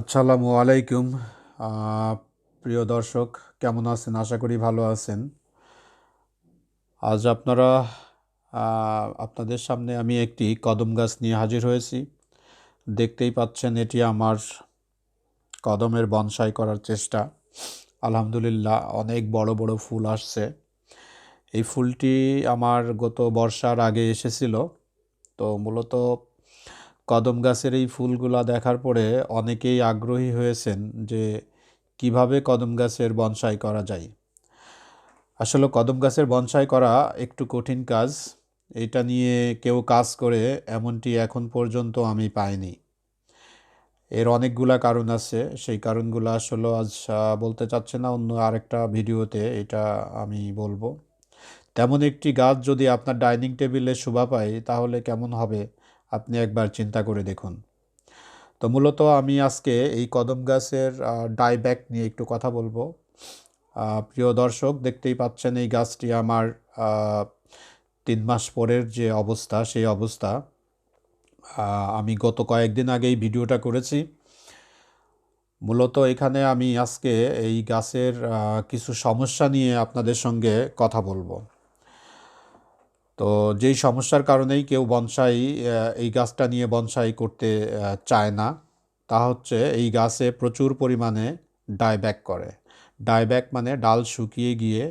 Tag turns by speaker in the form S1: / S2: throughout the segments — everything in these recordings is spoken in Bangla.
S1: আসসালামু আলাইকুম। প্রিয় দর্শক, কেমন আছেন? আশা করি ভালো আছেন। আজ আপনারা আপনাদের সামনে আমি একটি কদম গাছ নিয়ে হাজির হয়েছি। দেখতেই পাচ্ছেন, এটি আমার কদমের বনসাই করার চেষ্টা। আলহামদুলিল্লাহ, অনেক বড় বড় ফুল আসছে। এই ফুলটি আমার গত বর্ষার আগে এসেছিল। তো মূলত কদম গাছের এই ফুলগুলা দেখার পরে অনেকেই আগ্রহী হয়েছেন যে কীভাবে কদম গাছের বনসাই করা যায়। আসলে কদম গাছের বনসাই করা একটু কঠিন কাজ। এটা নিয়ে কেউ কাজ করে এমনটি এখন পর্যন্ত আমি পাইনি। এর অনেকগুলা কারণ আছে। সেই কারণগুলো আসলে আজ বলতে চাচ্ছে না, অন্য আরেকটা ভিডিওতে এটা আমি বলব। তেমন একটি গাছ যদি আপনার ডাইনিং টেবিলে শোভা পায়, তাহলে কেমন হবে? আপনি একবার চিন্তা করে দেখুন। তো মূলত আমি আজকে এই কদম গাছের ডাইব্যাক নিয়ে একটু কথা বলব। প্রিয় দর্শক, দেখতেই পাচ্ছেন এই গাছটি আমার তিন মাস পরের যে অবস্থা, সেই অবস্থা। আমি গত কয়েকদিন আগে এই ভিডিওটা করেছি। মূলত এখানে আমি আজকে এই গাছের কিছু সমস্যা নিয়ে আপনাদের সঙ্গে কথা বলব। তো যেই সমস্যার কারণেই কেউ বনসাই এই গাছটা নিয়ে বনসাই করতে চায় না তা হচ্ছে এই গাছে প্রচুর পরিমাণে ডাইব্যাক করে। ডাইব্যাক মানে ডাল শুকিয়ে গিয়ে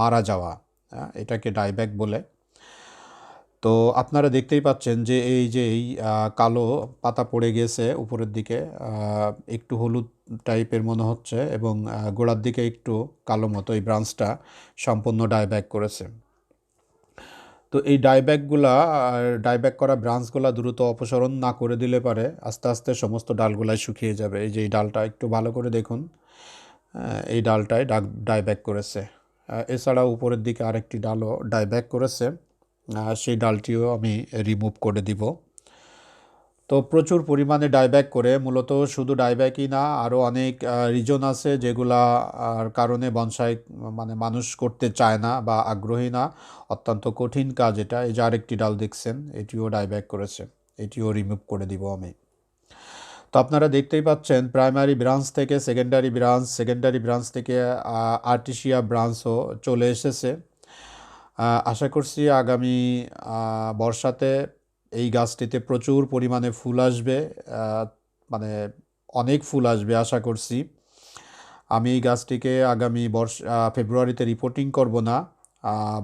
S1: মারা যাওয়া আহ, এটাকে ডাইব্যাক বলে। তো আপনারা দেখতেই পাচ্ছেন যে এই যে এই কালো পাতা পড়ে গেছে উপরের দিকে একটু হলুদ টাইপের মনে হচ্ছে এবং গোড়ার দিকে একটু কালো মতো এই ব্রাঞ্চটা সম্পূর্ণ ডাইব্যাক করেছে। তো এই ডাইব্যাকগুলা ডাইব্যাক করা ব্রাঞ্চগুলা দ্রুত অপসারণ না করে দিলে পারে, আস্তে আস্তে সমস্ত ডালগুলাই শুকিয়ে যাবে। এই যে এই ডালটা একটু ভালো করে দেখুন এই ডালটায় ডাক ডাইব্যাক করেছে। এছাড়া উপরের দিকে আরেকটি ডালও ডাইব্যাক করেছে। সেই ডালটিও আমি রিমুভ করে দিব। তো প্রচুর পরিমাণে ডাইব্যাক করে। মূলত শুধু ডাইব্যাকই না আরও অনেক রিজন আছে যেগুলা কারণে বনসাই মানে মানুষ করতে চায় না বা আগ্রহী না। অত্যন্ত কঠিন কাজ এটা। এই যে আরেকটি ডাল দেখছেন, এটিও ডাইব্যাক করেছে। এটিও রিমুভ করে দিব আমি। তো আপনারা দেখতেই পাচ্ছেন প্রাইমারি ব্রাঞ্চ থেকে সেকেন্ডারি ব্রাঞ্চ সেকেন্ডারি ব্রাঞ্চ থেকে আর্টিসিয়া ব্রাঞ্চও চলে এসেছে। আশা করছি আগামী বর্ষাতে এই গাছটিতে প্রচুর পরিমাণে ফুল আসবে মানে অনেক ফুল আসবে আশা করছি। আমি এই গাছটিকে আগামী বর্ষা ফেব্রুয়ারিতে রিপোর্টিং করব না।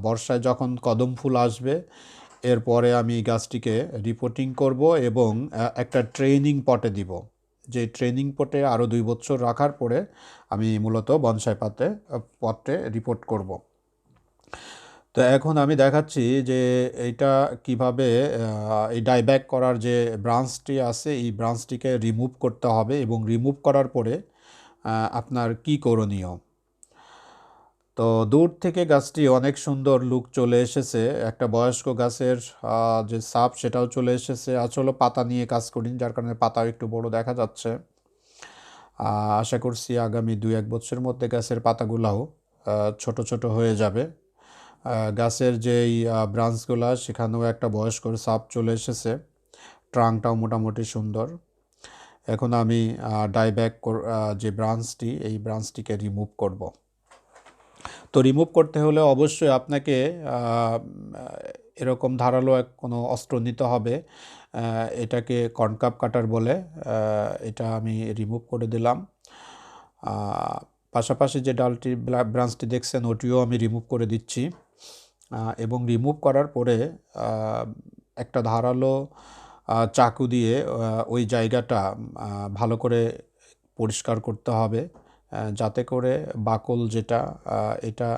S1: বর্ষায় যখন কদম ফুল আসবে, এরপরে আমি এই গাছটিকে রিপোর্টিং করব এবং একটা ট্রেনিং পটে দিব। যে ট্রেনিং পটে আরও দুই বছর রাখার পরে আমি মূলত বনসাই পাতে পটে রিপোর্ট করব। তো এখন আমি দেখাচ্ছি যে এইটা কীভাবে এই ডাইব্যাক করার যে ব্রাঞ্চটি আছে, এই ব্রাঞ্চটিকে রিমুভ করতে হবে এবং রিমুভ করার পরে আপনার কি করণীয়? তো দূর থেকে গাছটি অনেক সুন্দর লুক চলে এসেছে। একটা বয়স্ক গাছের যে সাপ সেটাও চলে এসেছে। আসলে পাতা নিয়ে কাজ করি, যার কারণে পাতাও একটু বড় দেখা যাচ্ছে। আশা করছি আগামী দুই এক বছরের মধ্যে গাছের পাতাগুলাও ছোট ছোট হয়ে যাবে। গাছের যেই ব্রাঞ্চগুলো সেখানেও একটা বয়স্ক সাপ চলে এসেছে। ট্রাঙ্কটাও মোটামুটি সুন্দর। এখন আমি ডাইব্যাক যে ব্রাঞ্চটি এই ব্রাঞ্চটিকে রিমুভ করব। তো রিমুভ করতে হলে অবশ্যই আপনাকে এরকম ধারালো এক, কোনো অস্ত্র নিতে হবে। এটাকে কনকাপ কাটার বলে এটা আমি রিমুভ করে দিলাম। পাশাপাশি যে ডালটি ব্রাঞ্চটি দেখছেন, ওটিও আমি রিমুভ করে দিচ্ছি। এবং রিমুভ করার পরে একটা ধারালো চাকু দিয়ে ওই জায়গাটা ভালো করে পরিষ্কার করতে হবে যাতে করে বাকল যেটা এটা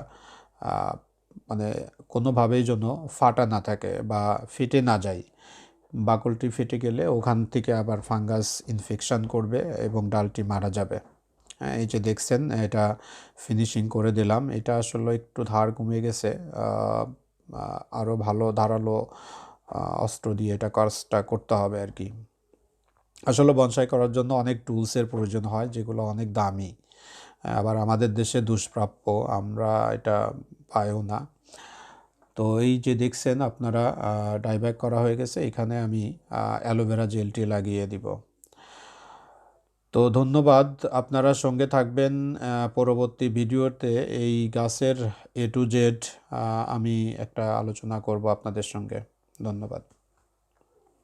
S1: মানে কোনোভাবেই যেন ফাটা না থাকে বা ফেটে না যায়। বাকলটি ফেটে গেলে ওখান থেকে আবার ফাঙ্গাস ইনফেকশান করবে এবং ডালটি মারা যাবে। এই যে দেখছেন, এটা ফিনিশিং করে দিলাম। এটা আসলে একটু ধার কমে গেছে। আরও ভালো ধারালো অস্ত্র দিয়ে এটা কাজটা করতে হবে আর কি। আসলে বনসাই করার জন্য অনেক টুলসের প্রয়োজন হয়, যেগুলো অনেক দামি। আবার আমাদের দেশে দুষ্প্রাপ্য, আমরা এটা পাইও না। তো এই যে দেখছেন, আপনারা ডাইব্যাক করা হয়ে গেছে। এখানে আমি অ্যালোভেরা জেলটি লাগিয়ে দিব। তো ধন্যবাদ। আপনারা সঙ্গে থাকবেন পরবর্তী ভিডিওতে এই গাছের এ টু জেড আমি একটা আলোচনা করব আপনাদের সঙ্গে। ধন্যবাদ।